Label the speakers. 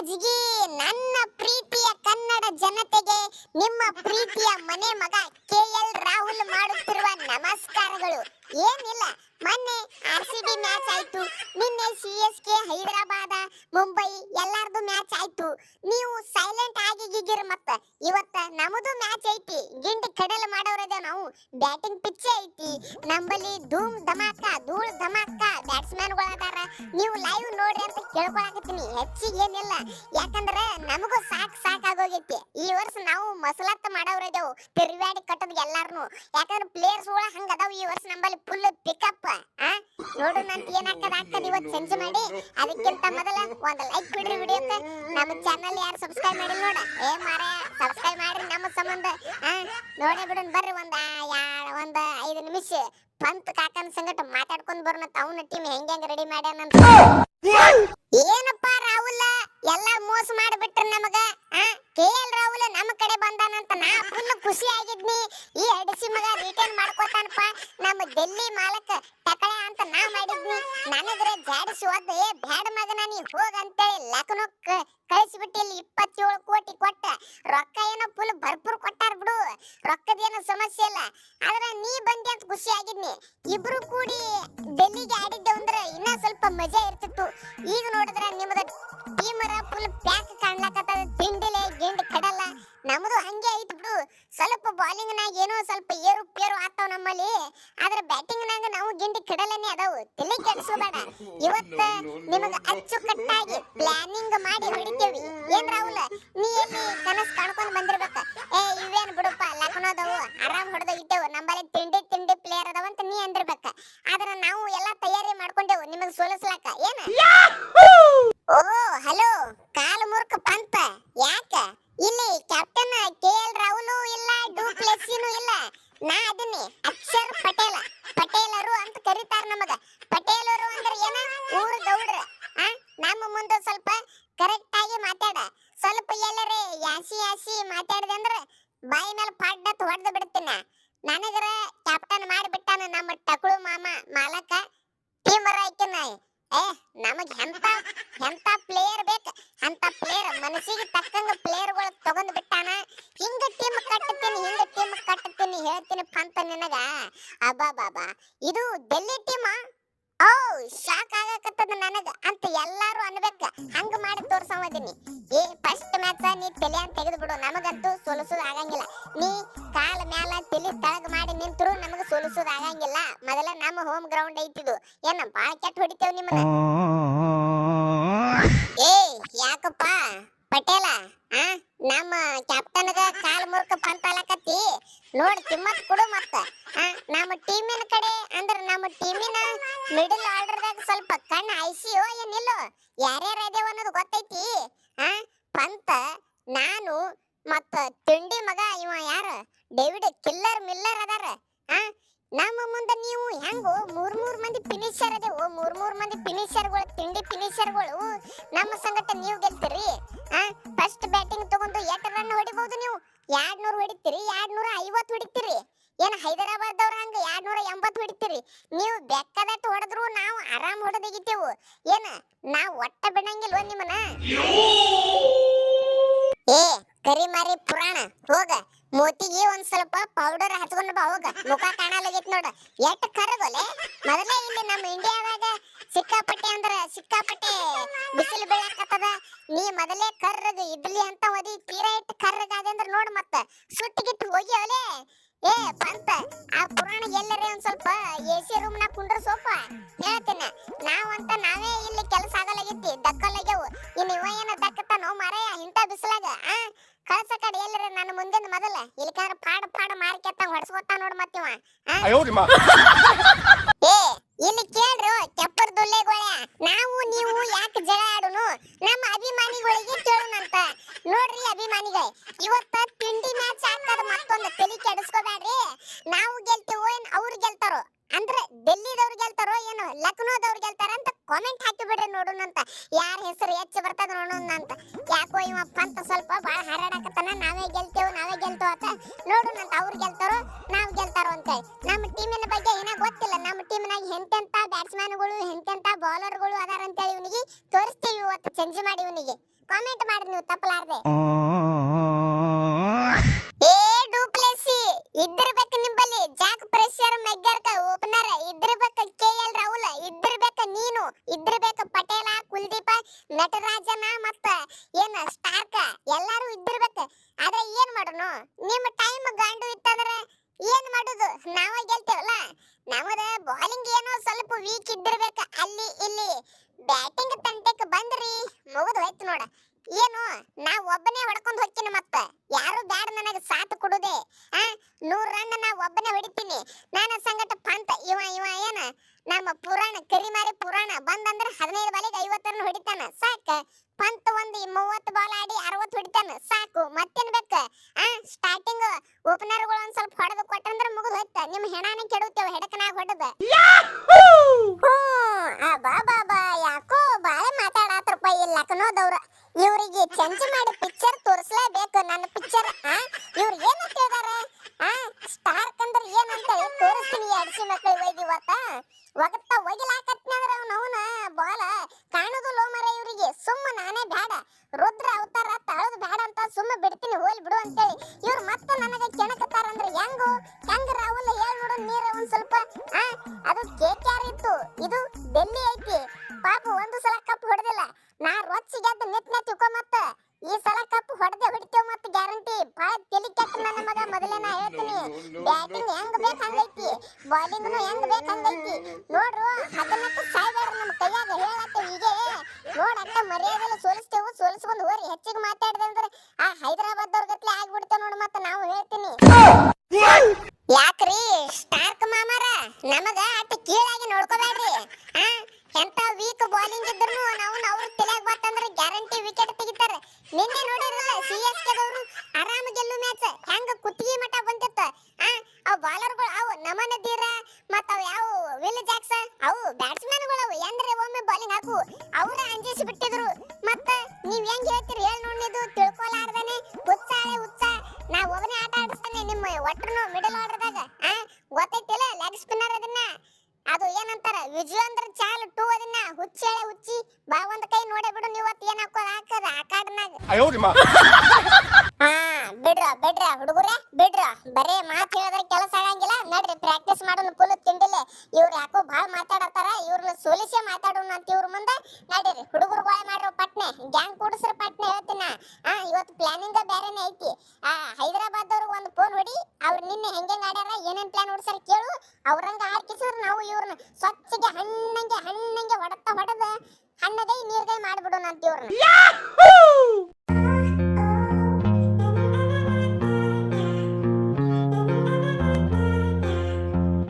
Speaker 1: ಅಜ್ಜಿ ನನ್ನ ಪ್ರೀತಿಯ ಕನ್ನಡ ಜನತೆಗೆ ನಿಮ್ಮ ಪ್ರೀತಿಯ ಮನೆ ಮಗ ಕೆ ಎಲ್ ರಾಹುಲ್ ಮಾಡುತ್ತಿರುವ ನಮಸ್ಕಾರಗಳು. ಏನಿಲ್ಲ, ಮೊನ್ನೆ ಆರ್ ಸಿ ಬಿ ಮ್ಯಾಚ್ ಆಯ್ತು. ನಿನ್ನೆ C S K Hyderabad, Mumbai ಎಲ್ಲಾರ್ದು ಮ್ಯಾಚ್ ಆಯ್ತು. ನೀವು ಸೈಲೆಂಟ್ ಆಗಿ ಗಿಗಿರ್ ಮತ್ತ. ಇವತ್ತ ನಮ್ದು ಮ್ಯಾಚ್ ಐತಿ. ಗಿಂಡ್ ಕಡಲ್ ಮಾಡೋರದ ನಾವು. ಬ್ಯಾಟಿಂಗ್ ಪಿಚ್ ಐತಿ. ನಂಬಲ್ಲಿ ಧೂಮ್ ಧಮಾಕ, ಧೂಳ್ ಧಮಾಕ ಬ್ಯಾಟ್ಸ್ಮನ್ ಅದಾರ ನೀವು ಲೈವ್ ನೋಡ್ರಿ ಅಂತ ಕೇಳ್ಕೊಳಕತ್ತೀನಿ. ಹೆಚ್ಚಿಗೆ ಏನಿಲ್ಲ. ಯಾಕಂದ್ರೆ ನಮಗೂ ಸಾಕ್ ಸಾಕಾಗೋಗೈತಿ. ಈ ವರ್ಷ ನಾವು ಮಸಲತ್ತ ಮಾಡೋರಿದ್ದೇವು ತಿರ್ವ್ಯಾಡಿ ಕಟ್ಟದ್ ಎಲ್ಲಾರ್ನು. ಯಾಕಂದ್ರೆ ಪ್ಲೇಯರ್ಸ್ಗಳ ಹಂಗ ಅದಾವ ಈ ವರ್ಷ ನಮ್ಮಲ್ಲಿ ಫುಲ್ ಪಿಕಪ್ ಆ? ನೋಡು ನಂತ ಏನಾಕದ ಆಗ್ತದ ಇವತ್ ಸಂಜೆ ಮಾಡಿ. ಅದಕ್ಕಿಂತ ಮೊದಲ ಒಂದ್ ಲೈಕ್ ಬಿಡ್ರಿ ವಿಡಿಯೋಕ್ಕೆ. ನಮ್ಮ ಚಾನಲ್ ಯಾರು ಸಬ್ಸ್ಕ್ರೈಬ್ ಮಾಡಿ ನೋಡ. ಏ ಮಾರ ಸಬ್ಸ್ಕ್ರೈಬ್ ಮಾಡ್ರಿ ನಮ್ಮ ಸಂಬಂಧ. ಆ? ನೋಡೇ ಬಿಡೋಣ ಬರ್ರಿ ಒಂದ್ ಒಂದ್ ಐದು ನಿಮಿಷ. ಪಂತ್ ಕಾಕನ ಸಂಗಟ ಮಾತಾಡ್ಕೊಂಡ್ ಬರೋಣ ಅವನ ಟೀಮ್ ಹೆಂಗ್ ಹೆಂಗ್ ರೆಡಿ ಮಾಡ್ಯಾನ ಏನಪ್ಪ ರಾಹುಲ್, ಎಲ್ಲ ಮೋಸ ಮಾಡಿಬಿಟ್ರ ನಮಗ ಕೆ ಎಲ್ ರಾಹುಲ್ ನಮ್ಮ ಕಡೆ ಬಂದಾನಂತ ನಾ ಫುಲ್ ಖುಷಿ ಆಗಿದ್ನಿ. ಈ ಅಡಿಸಿ ಮಗ ರಿಟರ್ನ್ ಮಾಡ್ಕೋತಾನಪ್ಪ. ನಮ್ಮ ಡೆಲ್ಲಿ ಮಾಲಕ ತಕಳೆ ಅಂತ ನಾ ಮಾಡಿದ್ನಿ. ನನಗ್ರೆ ಜಾಡಿಸಿ ಒದ್ದ ಏ, ಬ್ಯಾಡ ಮಗನ ನೀ ಹೋಗ ಅಂತೇಳಿ ಲಕ್ನೋಕ್ ಕಳಿಸ್ಬಿಟ್ಟು ಇಲ್ಲಿ ಇಪ್ಪತ್ತೇಳು ಕೋಟಿ ಕೊಟ್ಟ. ರೊಕ್ಕ ಏನೋ ಫುಲ್ ಭರ್ಪೂರ್ ಕೊಟ್ಟಾರ ಬಿಡು. ರೊಕ್ಕದೇನು ಸಮಸ್ಯೆ ಇಲ್ಲ. ಆದ್ರೆ ನೀ ಬಂದಿ ಅಂತ ಖುಷಿ ಆಗಿದ್ನಿ. ಇಬ್ರು ಕೂಡಿ ಡೆಲ್ಲಿಗೆ ಆಡಿದ್ದೆ ಅಂದ್ರೆ ಇನ್ನ ಸ್ವಲ್ಪ ಮಜಾ ಇರ್ತಿತ್ತು. ಈಗ ನೋಡಿದ್ರೆ ನಿಮ್ದ ಟೀಮರ ಫುಲ್ ಪ್ಯಾಕ್ ಕಾಣ್ಲಾಕತ್ತದ. ತಿಂಡಿಲೆ ಗಿಂಡಿ ಕಡಲ್ಲ. ನಮ್ದು ಹಂಗೆ ಐತಿ ಬಿಡು. ಸ್ವಲ್ಪ ಬಾಲಿಂಗ್ ನಾಗ ಏನೋ ಸ್ವಲ್ಪ ಏರು ಪೇರು ಆತಾವ ನಮ್ಮಲ್ಲಿ. ಆದ್ರೆ ಬ್ಯಾಟಿಂಗ್ ನಾಗ ನಾವು ಗಿಂಡಿ ಕಡಲನೆ ಅದಾವು. ತಲೆ ಕೆಡಿಸೋಬೇಡ ಇವತ್ತ ನಿಮಗ ಅಚ್ಚುಕಟ್ಟಾಗಿ ಪ್ಲಾನಿಂಗ್ ಮಾಡಿ ಏನ್ ರಾಹುಲ್? ನೀ ಎಲ್ಲಿ ಕನಸು ಕಾಣ್ಕೊಂಡ್ ಬಂದಿರ್ಬೇಕ? ಏ, ಇವೇನ್ ಬಿಡುಪ್ಪ ಲಕ್ನೋದವು ಆರಾಮ್ ಇದ್ದೆವು. ನಮ್ಮಲ್ಲಿ ತಿಂಡಿ ತಿಂಡಿ ಪ್ಲೇಯರ್ ಅದಾವ ಅಂತ ನೀ ಅಂದಿರ್ಬೇಕ. ಆದ್ರೆ ನಾವು ಎಲ್ಲಾ ತಯಾರಿ ಮಾಡ್ಕೊಂಡೆವು, ನಿಮಗ್ ಸೋಲಿಸ್ಲಾಕ. ಏನ? ಓ, ಹಲೋ, ಕಾಲು ಮುರ್ಕ ಪಂತ ಯಾಕ? ಇಲ್ಲಿ ಕ್ಯಾಪ್ಟನ್ ಕೆ ಎಲ್ ರಾಹುಲ್ ಇಲ್ಲ ಡೂಪ್ಲೆಕ್ಸಿನೂ ಇಲ್ಲ. ನಾ ಅದನ್ನಿ ಅಕ್ಷರ್ ಪಟೇಲ ಪಟೇಲರು ಅಂತ ಕರೀತಾರ ನಮಗ ಪಟೇಲರು ಅಂದ್ರೆ ಏನ ಊರು ಗೌಡ್ರ ಆ ನಮ್ಮ ಮುಂದೆ ಸ್ವಲ್ಪ ಕರೆಕ್ಟ್ ಆಗಿ ಮಾತಾಡ ಸ್ವಲ್ಪ ಎಲ್ಲರೇ ಯಾಸಿ ಯಾಸಿ ಮಾತಾಡಿದೆ ಅಂದ್ರೆ ಬಾಯಿ ಮೇಲೆ ಪಡ್ಡತ್ ಹೊಡೆದು ಬಿಡ್ತೀನ. ನನಗರ ಕ್ಯಾಪ್ಟನ್ ಮಾಡಿಬಿಟ್ಟಾನ ನಮ್ಮ ಟಕಳು ಮಾಮ ಮಾಲಕ. ಟೀಮರ ಆಯ್ಕೆನ. ಏ, ನಮಗೆ ಎಂತ ಎಂತ ಪ್ಲೇಯರ್ ಬೇಕ? ಅಂತ ಪ್ಲೇಯರ್ ಮನಸ್ಸಿಗೆ ತಕ್ಕಂಗ ಪ್ಲೇಯರ್ಗಳು ತಗೊಂಡ್ ಬಿಟ್ಟಾನ. ಹಿಂಗ ಟೀಮ್ ಕಟ್ಟತೀನಿ ಹಿಂಗ ಟೀಮ್ ಕಟ್ಟತೀನಿ ಹೇಳ್ತೀನಿ ಪಂತ ನಿನಗ. ಅಬ್ಬಾ ಬಾಬಾ ಇದು ಡೆಲ್ಲಿ ಟೀಮ ಓ ಶಾಕ್ ಆಗಕತ್ತದ ನನಗ ಅಂತ ಎಲ್ಲಾರು ಅನ್ಬೇಕ. ಹಂಗ ಮಾಡಿ ತೋರ್ಸವದೀನಿ ಏ ಫಸ್ಟ್ ಮ್ಯಾಚ್ ನೀ ತಲೆ ತೆಗೆದು ಬಿಡು ನಮಗಂತೂ ಸೋಲಿಸೋದು ಆಗಂಗಿಲ್ಲ. ನೀ ಕಾಲ ಮ್ಯಾಲ ತಲೆ ತಳಗ ಮಾಡಿ ನಿಂತರು ನಮಗ ಸೋಲಿಸೋದು ಆಗಂಗಿಲ್ಲ. ಮೊದಲ ನಮ್ಮ ಹೋಮ್ ಗ್ರೌಂಡ್ ಐತಿದು ಏನ ಬಾಳ ಕೆಟ್ಟ ಹೊಡಿತೇವ್ ನಿಮ್ಮನ್ನ? ಏ ಯಾಕಪ್ಪ? ಪಟೇಲ ಆ ನಮ್ಮ ಕ್ಯಾಪ್ಟನ್ಗ ಕಾಲ್ ಮುರ್ಕ ಪಂತಾಲಕತ್ತಿ ನೋಡ್ ಕಿಮ್ಮತ್ ಕೊಡು ಮತ್ತ. ನಮ್ಮ ಟೀಮಿನ ಕಡೆ, ಅಂದ್ರೆ ನಮ್ಮ ಟೀಮಿನ ಮಿಡಲ್ ಆರ್ಡರ್ದಾಗ ಸ್ವಲ್ಪ ಕಣ್ಣು ಐಸಿಯೋ ಏನಿಲ್ಲೋ ಯಾರ್ಯಾರ ಅದೇವ ಅನ್ನೋದು ಗೊತ್ತೈತಿ. ಆ, ಪಂತ, ನಾನು, ಮತ್ತ ತಿಂಡಿ ಮಗ ಇವ ಯಾರು? ಡೇವಿಡ್ ಕಿಲ್ಲರ್ ಮಿಲ್ಲರ್ ಅದಾರ. ಆ ನಮ್ಮ ಮುಂದೆ ನೀವು ಹೆಂಗೋ ಮೂರ್ ಮೂರ್ ಮಂದಿ ಫಿನಿಷರ್ ಅದೇವು ಮೂರ್ ಮೂರ್ ಮಂದಿ ಫಿನಿಷರ್ಗಳು ತಿಂಡಿ ಫಿನಿಷರ್ಗಳು ನಮ್ಮ ಸಂಗಟ ನೀವು ಗೆಲ್ತೀರಿ? ಆ ಫಸ್ಟ್ ಬ್ಯಾಟಿಂಗ್ ತಗೊಂಡು ಎಷ್ಟು ರನ್ ಹೊಡಿಬಹುದು ನೀವು? ಎರಡ್ ನೂರು ಹೊಡಿತೀರಿ ಎರಡ್ ನೂರ ಐವತ್ತು ಹೊಡಿತೀರಿ. ಏನು ಹೈದರಾಬಾದ್ ಅವ್ರ ಹಂಗ ಎರಡ್ ನೂರ ಎಂಬತ್ತು ಹೊಡಿತೀರಿ? ನೀವು ಬೆಕ್ಕದಟ್ಟು ಹೊಡೆದ್ರು ನಾವು ಆರಾಮ್ ಹೊಡೆದಿಗಿತ್ತೇವು ಏನು ನಾವು ಒಟ್ಟ ಬಿಡಂಗಿಲ್ವ ನಿಮ್ಮನ್ನ? ಏ ಕರಿಮಾರಿ ಪುರಾಣ. ಹೋಗ. ಮೋತಿಗೆ ಒಂದ್ ಸ್ವಲ್ಪ ಪೌಡರ್ ಹಚ್ಕೊಂಡು ಬಾ, ಹೋಗ. ಮುಖ ಕಾಣಲಾಗೈತ್ ನೋಡ. ಎಟ್ ಕರಗೋಲೆ? ಮೊದಲೇ ಇಲ್ಲಿ ನಮ್ಮ ಇಂಡಿಯಾದಾಗ ಸಿಕ್ಕಾಪಟ್ಟೆ ಅಂದ್ರ ಸಿಕ್ಕಾಪಟ್ಟೆ ಬಿಸಿಲು ಬೀಳಾಕತ್ತದ. ನೀ ಮೊದಲೇ ಕರ್ರಗ ಇಡ್ಲಿ ಅಂತ ಓದಿ ತೀರಾ ಇಟ್ಟು ಕರ್ರಗಾದೆ ಅಂದ್ರ ನೋಡ್ ಮತ್ತ. ಸುಟ್ಟಿಗಿಟ್ಟು ಹೋಗಿ ಅವಲೆ ಏ, ಪಂತ, ಆ ಪುರಾಣ ಎಲ್ಲರೇ ಒಂದ್ ಸ್ವಲ್ಪ ಎ ಸಿ ರೂಮ್ ನಾಗ ಕುಂಡ್ರ ಸೋಪ. ಹೇಳ್ತೀನಿ. ನಾವಂತ ನಾವೇ ಇಲ್ಲಿ ಕೆಲಸ ಆಗಲಾಗೈತಿ. ದಕ್ಕಲಾಗ್ಯವು ಇನ್ನು ಇವ ಏನ ದಕ್ಕತಾನೋ ಮಾರಾಯ ಇಂಥ ಬಿಸಿಲಾಗ, ಆ? ಕಳ್ಸ ಕಡೆ ಎಲ್ಲರ ನನ್ನ ಮುಂದಿನ ಮೊದಲ ಇಲ್ಲಿಕಾರ ಪಾಡ ಪಾಡ ಮಾರ್ಕೆತ್ತ ಹೊಡ್ಸ್ಕೊತ ನೋಡ್ ಮತ್ತಿವ ಏ ಇಲ್ಲಿ ಕೇಳ್ರು ಕೆಪ್ಪರ್ ಗೋಳಾ ನಾವು ನೀವು ಯಾಕೆ ಜಗಳ ಆಡುನು? ನಮ್ಮ ಅಭಿಮಾನಿಗಳಿಗೆ ಕೇಳೋಣಂತ ನೋಡ್ರಿ ಅಭಿಮಾನಿಗಳೇ ಇವತ್ತ ತಿಂಡಿ ಮ್ಯಾಚ್ ಹಾಕದ ಮತ್ತೊಂದು ತಲೆ ಕೆಡಿಸ್ಕೊ ಗೆಲ್ತೇವ ನಂತ ಅವ್ರು ಗೆಲ್ತಾರೋ, ನಾವು ಗೆಲ್ತಾರೋ ಅಂತ ನಮ್ಮ ಟೀಮಿನ ಬಗ್ಗೆ ಏನೋ ಗೊತ್ತಿಲ್ಲ. ನಮ್ಮ ಟೀಮ್ನಾಗ ಎಂತೆಂತ ಬ್ಯಾಟ್ಸ್ಮನ್ಗಳು ಎಂತೆಂತ ಬೌಲರ್ಗಳು ಅದಾರ ಅಂತೇಳಿ ಇವನಿಗೆ ತೋರಿಸ್ತೀವಿ ಇವತ್ತು ಚೇಂಜ್ ಮಾಡಿ ಇವನಿಗೆ. ಕಾಮೆಂಟ್ ಮಾಡಿ ನೀವು ತಪ್ಪಲಾರ್ದೆ ಏ ಡೂಪ್ಲೆಸಿ ಇದ್ದಿರ್ಬೇಕು ನಿಂಬಲ್ಲಿ ಜಾಕ್ ಪ್ರೆಷರ್ ಮೆಗ್ಗರ್ಕ ಓಪನರ್ ಇದ್ದಿರ್ಬೇಕ ಕೆ ಎಲ್ ರಾಹುಲ್ ಇದ್ದಿರ್ಬೇಕ ನೀನು ಇದ್ದಿರ್ಬೇಕ ಪಟೇಲ ಕುಲ್ದೀಪ ನಟರಾಜನ ಮತ್ತ ಏನ ಸ್ಟಾರ್ಕ ಎಲ್ಲಾರು ಇದ್ದಿರ್ಬೇಕ ಆದ್ರೆ ಏನ್ ಮಾಡೋನು ನಿಮ್ಮ ಟೈಮ್ ಗಾಂಡು ಇತ್ತಂದ್ರೆ ಏನ್ ಮಾಡುದು ನಾವ ಗೆಲ್ತೇವಲ್ಲ ನಮದ ಬಾಲಿಂಗ್ ಏನೋ ಸ್ವಲ್ಪ ವೀಕ್ ಇದ್ದಿರ್ಬೇಕ ಅಲ್ಲಿ ಇಲ್ಲಿ ಬ್ಯಾಟಿಂಗ್ ತಂಟೆಕ್ ಬಂದ್ರಿ ಮುಗಿದು ಹೋಯ್ತು ನೋಡ ಏನು ನಾ ಒಬ್ಬನೇ ಹೊಡ್ಕೊಂಡ್ ಹೋಗ್ತೀನಿ ಮತ್ತ ಯಾರು ಬ್ಯಾಡ ನನಗೆ ಸಾಥ್ ಕೊಡುದೆ ಆ ನೂರ್ ರನ್ ನಾ ಒಬ್ಬನೇ ಹೊಡಿತೀನಿ. ನಾನು ಸಂಗಟ ಪಂತ ಇವ ಇವ, ಏನ? ನಮ್ಮ ಪುರಾಣ, ಕರಿಮಾರಿ ಪುರಾಣ ಬಂದಂದ್ರ ಹದಿನೈದು ಬಾಲಿಗೆ ಐವತ್ತು ರನ್ ಹೊಡಿತಾನ. ಸಾಕ. ಪಂತ ಒಂದು ಮೂವತ್ತು ಬಾಲ್ ಆಡಿ ಅರವತ್ತು ಹೊಡಿತಾನ. ಸಾಕು. ಮತ್ತೇನ್ ಬೇಕ? ಆ ಸ್ಟಾರ್ಟಿಂಗ್ ಓಪನರ್ಗಳು ಒಂದ್ ಸ್ವಲ್ಪ ಹೊಡೆದು ಕೊಟ್ಟಂದ್ರ ಮುಗಿದು ಹೋಯ್ತ. ನಿಮ್ ಹೆಣಾನ ಕೆಡುತ್ತೇವ ಹೆಡಕನಾಗ ಹೊಡೆದ. ಬಾ ಬಾ ಬಾ. ಯಾಕೋ ಬಾಳೆ ಮಾತಾಡತ್ರಪ್ಪ ಇಲ್ಲ ಲಕ್ನೋದವ್ರ. ಇವ್ರಿಗೆ ಚೇಂಜ್ ಮಾಡಿ ಪಿಕ್ಚರ್ ತೋರಿಸ್ಲೇಬೇಕು. ನನ್ನ ಪಿಕ್ಚರ್ ಇವ್ರು ಏನು ಹೇಳ್ದಾರ? ಆ Nagsunat kay Lady Wata. ಹೆಂಗ್ ಬೇಕ್ ಹಂಗೈತಿ ಬಾಲಿಂಗ್ನು ಹೆಂಗ್ ಬೇಕ್ ಹಂಗೈತಿ ನೋಡ್ರು ಹದಿನಕ್ಕೆ ಸಾಯ್ಬೇಡ್ರಿ ನಮ್ಮ ಕೈಯಾಗ ಹೇಳತ್ತೆ ಹೀಗೆ. ನೋಡ್ ಅಂತ ಮರ್ಯಾದೆಲ್ಲ ಸೋಲಿಸ್ತೇವು ಸೋಲಿಸ್ಕೊಂಡು ಹೋರಿ ಹೆಚ್ಚಿಗೆ ಮಾತಾಡಿದೆ ಅಂದ್ರೆ ಆ ಹೈದರಾಬಾದ್ ಅವ್ರ ಗತ್ಲೆ ಆಗ್ಬಿಡ್ತೇವ್ ನೋಡ್ ಮತ್ತ ನಾವು ಹೇಳ್ತೀನಿ. ಯಾಕ್ರಿ? ಸ್ಟಾರ್ಕ್ ಮಾಮಾರ ನಮಗ ಅಟ್ ಕೀಳಾಗಿ ನೋಡ್ಕೋಬೇಡ್ರಿ ಆ ಎಂತ ವೀಕ್ ಬಾಲಿಂಗ್ ಇದ್ರು ನಾವು ಅವ್ರ ತಲೆಯಾಗ ಬತ್ತಂದ್ರೆ ಗ್ಯಾರಂಟಿ ವಿಕೆಟ್ ತೆಗಿತಾರೆ ನಿನ್ನೆ ನೋಡಿರಲ್ಲ ಸಿ ಎಸ್ ಕೆದವರು ಆರಾಮ ಗೆಲ್ಲು ಮ್ಯಾಚ್ ಹೆಂಗ ಕುತ್ತಿಗೆ ಮಠ ಬಂದಿತ್ತ ಆ ಅವ್ ಬಾಲರ್ಗಳು ಅವು ನಮನ ದೀರ ಮತ್ತ ಅವ ಯಾವ ವಿಲ್ ಜಾಕ್ಸ್ ಅವು ಬ್ಯಾಟ್ಸ್ಮನ್ಗಳು ಅವು ಎಂದ್ರೆ ಒಮ್ಮೆ ಬಾಲಿಂಗ್ ಹಾಕು. ಅವ್ರ ಅಂಜಿಸಿ ಬಿಟ್ಟಿದ್ರು. ಮತ್ತ ನೀವ್ ಹೆಂಗ್ ಹೇಳ್ತೀರಿ? ಹೇಳ್ ನೋಡಿದ್ದು ತಿಳ್ಕೊಲಾರ್ದನೆ. ಹುಚ್ಚಾಳೆ ಉತ್ಸಾಹ. ನಾ ಒಬ್ಬನೇ ಆಟ ಆಡಿಸ್ತಾನೆ ನಿಮ್ಮ ಒಟ್ರು ಮಿಡಲ್ ಆರ್ಡರ್ದಾಗ ಗೊತ್ತೈತಿಲ್ಲ? ಲೆಗ್ ಸ್ಪಿನ್ನರ್ ಅದನ್ನ? ಅದು ಏನಂತಾರ ವಿಜುವಂದ್ರ ಚಾಲ್ ಟೂ ಅದನ್ನ ಹುಚ್ಚಿ ಹೇಳಿ ಹುಚ್ಚಿ ಬಾ ಒಂದ್ ಕೈ ನೋಡೇ ಬಿಡು ನೀವು ಏನ್ ಹಾಕೋದ್? ಹಾಕದ ಆ ಕಾಡ್ನಾಗ. ಹಾ ಬಿಡ್ರ ಬಿಡ್ರ ಹುಡುಗುರೆ ಬಿಡ್ರ. ಬರೇ ಮಾತು ಹೇಳಿದ್ರೆ ಕೆಲಸ ಆಗಂಗಿಲ್ಲ. ನಡ್ರಿ ಪ್ರಾಕ್ಟೀಸ್ ಮಾಡೋಣ ಫುಲ್ ತಿಂಡಿಲ್ಲ ಇವ್ರು ಯಾಕೋ ಬಾಳ ಮಾತಾಡತ್ತಾರ ಇವ್ರನ್ನ ಸೋಲಿಸೇ ಮಾತಾಡೋಣ ಅಂತ ಇವ್ರ ಮುಂದೆ. ನಡೀರಿ ಹುಡುಗರು ಬಾಯ್ ಮಾಡ್ರೋ ಪಟ್ನೆ ಗ್ಯಾಂಗ್ ಕೂಡಿಸ್ರ ಪಟ್ನೆ ಹೇಳ್ತೀನಿ. ಆ ಇವತ್ತು ಪ್ಲಾನಿಂಗ್ ಬೇರೆನೇ ಐತಿ. ಆ ಹೈದರಾಬಾದ್ ಒಂದು ಫೋನ್ ಹೊಡಿ, ಅವ್ರು ನಿನ್ನೆ ಹೆಂಗೆ ಆಡ್ಯಾರ, ಏನೇನ್ ಪ್ಲಾನ್ ಹೊಡ್ಸಾರ ಕೇಳು. ಅವ್ರಂಗ ಹಾಕಿಸಿದ್ರೆ ನಾವು ಇವ್ರನ್ನ. ಸ್ವಚ್ಛಗೆ ಹಣ್ಣಂಗೆ ಹಣ್ಣಂಗೆ ಹೊಡತ್ತ ಹೊಡೆದ ಹಣ್ಣಗೈ, ನೀರ್ಗೈ ಮಾಡ್ಬಿಡೋಣ ಅಂತ ಇವ್ರನ್ನ